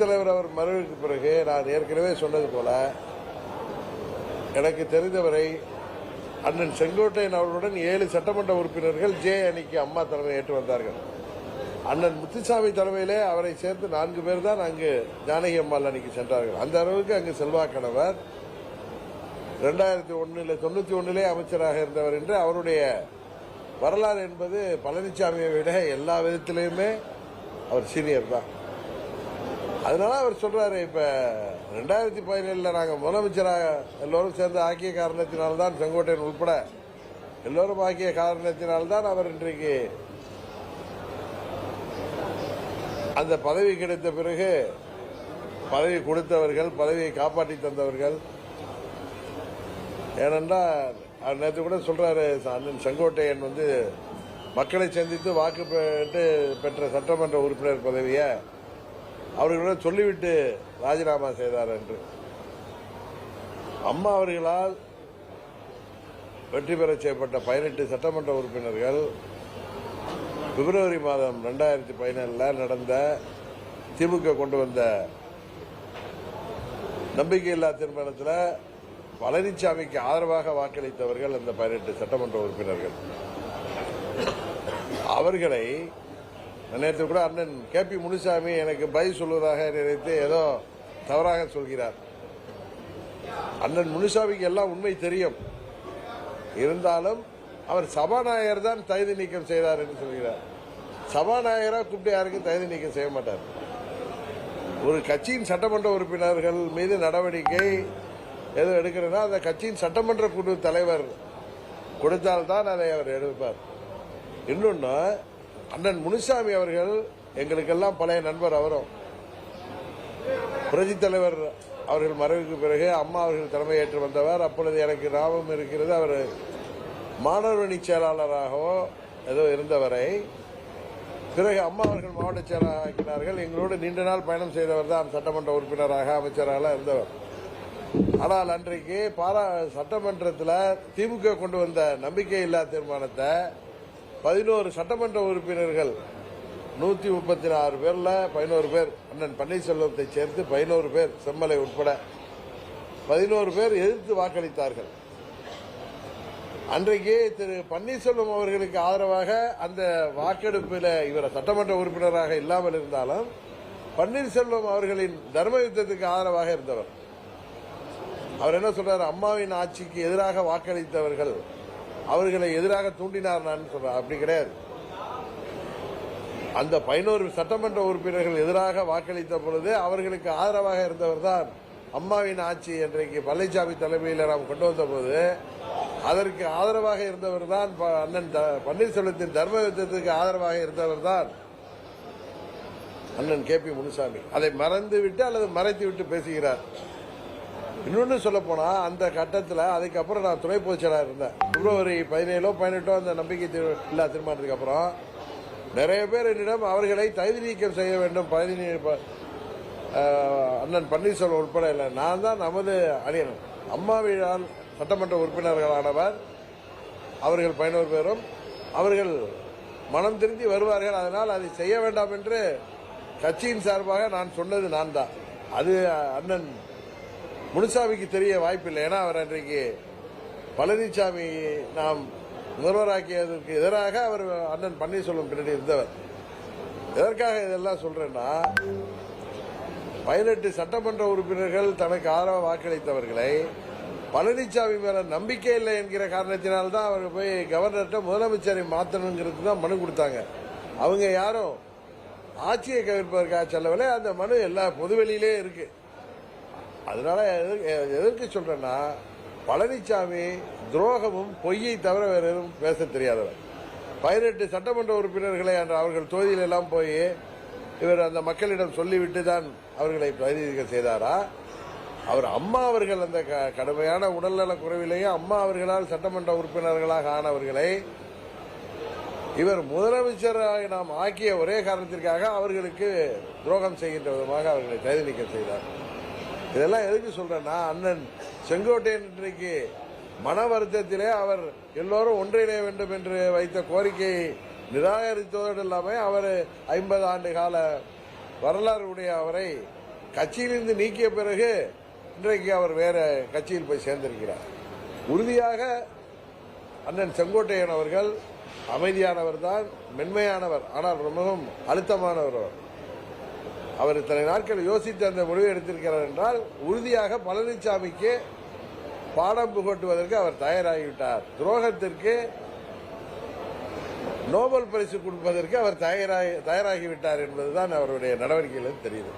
தலைவர் அவர் மறைவுக்கு பிறகு நான் ஏற்கனவே சொன்னது போல எனக்கு தெரிந்தவரை அண்ணன் செங்கோட்டையன் அவர்களுடன் ஏழு சட்டமன்ற உறுப்பினர்கள் ஜே அணிக்கு அம்மா தலைமை ஏற்று வந்தார்கள். அண்ணன் முத்துசாமி தலைமையிலே அவரை சேர்த்து நான்கு பேர் தான் அங்கு ஜானகி அம்மாள் அணிக்கு சென்றார்கள். அந்த அளவுக்கு அங்கு செல்வாக்கணவர் ரெண்டாயிரத்தி ஒன்றில் தொண்ணூத்தி ஒன்னிலே அமைச்சராக இருந்தவர் என்று அவருடைய வரலாறு என்பது பழனிசாமியை விட எல்லா விதத்திலையுமே அவர் சீனியர் தான். அதனால அவர் சொல்றாரு இப்ப ரெண்டாயிரத்தி பதினேழுல நாங்க முதலமைச்சராக எல்லோரும் சேர்ந்து ஆக்கிய காரணத்தினால்தான் செங்கோட்டையன் உட்பட எல்லோரும் ஆக்கிய காரணத்தினால்தான் அவர் இன்றைக்கு அந்த பதவி கிடைத்த பிறகு பதவி கொடுத்தவர்கள் பதவியை காப்பாற்றி தந்தவர்கள். ஏனென்றால் அவர் நேற்று கூட சொல்றாரு அண்ணன் செங்கோட்டையன் வந்து மக்களை சந்தித்து வாக்கு பெற்று பெற்ற சட்டமன்ற உறுப்பினர் பதவியை அவர்களிடம் சொல்லிவிட்டு ராஜினாமா செய்தார் என்று. அம்மா அவர்களால் வெற்றி பெற செய்யப்பட்ட பதினெட்டு சட்டமன்ற உறுப்பினர்கள் பிப்ரவரி மாதம் ரெண்டாயிரத்தி பதினேழில் நடந்த திமுக கொண்டு வந்த நம்பிக்கையில்லா தீர்மானத்தில் பழனிசாமிக்கு ஆதரவாக வாக்களித்தவர்கள் அந்த பதினெட்டு சட்டமன்ற உறுப்பினர்கள். அவர்களை நேற்று கூட அண்ணன் கே பி முனுசாமி எனக்கு பதில் சொல்வதாக நினைத்து ஏதோ தவறாக சொல்கிறார். அண்ணன் முனுசாமிக்கு எல்லாம் உண்மை தெரியும். இருந்தாலும் அவர் சபாநாயகர் தான் தகுதி நீக்கம் செய்தார் என்று சொல்கிறார். சபாநாயகராக கூப்பிட்டு யாருக்கும் தகுதி நீக்கம் செய்ய மாட்டார். ஒரு கட்சியின் சட்டமன்ற உறுப்பினர்கள் மீது நடவடிக்கை எதுவும் எடுக்கிறேன்னா அந்த கட்சியின் சட்டமன்ற குழு தலைவர் கொடுத்தால்தான் அதை அவர் எடுப்பார். இன்னொன்று அண்ணன் முனுசாமி அவர்கள் எங்களுக்கெல்லாம் பழைய நண்பர் அவரும். புரட்சி தலைவர் அவர்கள் மறைவுக்கு பிறகு அம்மா அவர்கள் தலைமையேற்று வந்தவர். அப்பொழுது எனக்கு ஞாபகம் இருக்கிறது அவர் மாணவரணி செயலாளராகவோ ஏதோ இருந்தவரை. பிறகு அம்மா அவர்கள் மாவட்ட செயலாளர் ஆக்கினார்கள். எங்களோடு நீண்ட நாள் பயணம் செய்தவர் தான் சட்டமன்ற உறுப்பினராக அமைச்சராக இருந்தவர். ஆனால் அன்றைக்கு பாரா சட்டமன்றத்தில் திமுக கொண்டு வந்த நம்பிக்கையில்லா தீர்மானத்தை பதினோரு சட்டமன்ற உறுப்பினர்கள் நூத்தி முப்பத்தி ஆறு பேர்ல பதினோரு பேர் அண்ணன் பன்னீர்செல்வத்தை சேர்த்து பதினோரு பேர் செம்மலை உட்பட பதினோரு பேர் எதிர்த்து வாக்களித்தார்கள். அன்றைக்கு திரு பன்னீர்செல்வம் அவர்களுக்கு ஆதரவாக அந்த வாக்கெடுப்பில் இவர் சட்டமன்ற உறுப்பினராக இல்லாமல் இருந்தாலும் பன்னீர்செல்வம் அவர்களின் தர்ம யுத்தத்துக்கு ஆதரவாக இருந்தவர். அவர் என்ன சொல்றாரு? அம்மாவின் ஆட்சிக்கு எதிராக வாக்களித்தவர்கள் அவர்களை எதிராக தூண்டினார் நான் சொல்றேன் அப்படி கிடையாது. அந்த பதினோரு சட்டமன்ற உறுப்பினர்கள் எதிராக வாக்களித்த பொழுது அவர்களுக்கு ஆதரவாக இருந்தவர் தான் அம்மாவின் ஆட்சி இன்றைக்கு பழனிசாமி தலைமையில் நாம் கொண்டு வந்த போது அதற்கு ஆதரவாக இருந்தவர் தான் ப- அண்ணன் த- பன்னீர்செல்வத்தின் தர்ம யுத்தத்துக்கு ஆதரவாக இருந்தவர் தான் அண்ணன் கே பி முனுசாமி. அதை மறந்து விட்டு அல்லது மறைத்து விட்டு பேசுகிறார். இன்னொன்று சொல்ல அந்த கட்டத்தில் அதுக்கப்புறம் நான் துணை பொதுச்செயலாக இருந்தேன். பிப்ரவரி பதினேழோ பதினெட்டோ அந்த நம்பிக்கை திரு இல்லா தீர்மானத்துக்கு அப்புறம் நிறைய பேர் என்னிடம் அவர்களை தகுதி நீக்கம் செய்ய வேண்டும் பதினி அண்ணன் பன்னீர்செல்வம் உட்பட இல்லை நான் தான் நமது அணியன். அம்மாவிழால் சட்டமன்ற உறுப்பினர்களானவர் அவர்கள் பயனோர் பேரும் அவர்கள் மனம் திருந்தி வருவார்கள் அதனால் அதை செய்ய வேண்டாம் என்று கட்சியின் சார்பாக நான் சொன்னது நான் தான் அது அண்ணன் முனுசாமிக்கு தெரிய வாய்ப்பில்லை. ஏன்னா அவர் அன்றைக்கு பழனிசாமி நாம் முதல்வராக்கியதற்கு எதிராக அவர் அண்ணன் பன்னீர்செல்வம் பின்னாடி இருந்தவர். எதற்காக இதெல்லாம் சொல்றேன்னா பதினெட்டு சட்டமன்ற உறுப்பினர்கள் தனக்கு ஆதரவு வாக்களித்தவர்களை பழனிசாமி மேல நம்பிக்கை இல்லை என்கிற காரணத்தினால்தான் அவர் போய் கவர்னர்கிட்ட முதலமைச்சரை மாற்றணுங்கிறது தான் மனு கொடுத்தாங்க. அவங்க யாரும் ஆட்சியை கவிழ்ப்பதற்காக செல்லவில்லை. அந்த மனு எல்லா பொதுவெளியிலே இருக்குது அதனால எதற்கு- எதற்கு சொல்றேன்னா பழனிசாமி துரோகமும் பொய்யை தவிர வேற எதுவும் பேச தெரியாதவர். பதினெட்டு சட்டமன்ற உறுப்பினர்களை அன்று அவர்கள் தொகுதியில் எல்லாம் போய் இவர் அந்த மக்களிடம் சொல்லிவிட்டு தான் அவர்களை பிரதிநிதிகள் செய்தாரா? அவர் அம்மா அவர்கள் அந்த க- கடுமையான உடல்நல குறைவிலேயே அம்மா அவர்களால் சட்டமன்ற உறுப்பினர்களாக ஆனவர்களை இவர் முதலமைச்சராக நாம் ஆக்கிய ஒரே காரணத்திற்காக அவர்களுக்கு துரோகம் செய்கின்ற விதமாக அவர்களை கைது நீக்கம் செய்தார். இதெல்லாம் எதுக்கு சொல்றேன்னா அண்ணன் செங்கோட்டையன் இன்றைக்கு மன வருத்தத்திலே அவர் எல்லோரும் ஒன்றிணைய வேண்டும் என்று வைத்த கோரிக்கையை நிராகரித்ததோடு இல்லாமல் அவர் ஐம்பது ஆண்டு கால வரலாறு உடைய அவரை கட்சியிலிருந்து நீக்கிய பிறகு இன்றைக்கு அவர் வேற கட்சியில் போய் சேர்ந்திருக்கிறார். உறுதியாக அண்ணன் செங்கோட்டையன் அவர்கள் அமைதியானவர் தான் மென்மையானவர். ஆனால் ரொம்பவும் அழுத்தமானவர் அவர். அவர் இத்தனை நாட்கள் யோசித்து அந்த முடிவை எடுத்திருக்கிறார் என்றால் உறுதியாக பழனிசாமிக்கு பாடம் புகட்டுவதற்கு அவர் தயாராகிவிட்டார். துரோகத்திற்கு நோபல் பரிசு கொடுப்பதற்கு அவர் தயாராகி தயாராகிவிட்டார் என்பதுதான் அவருடைய நடவடிக்கையிலிருந்து தெரியுது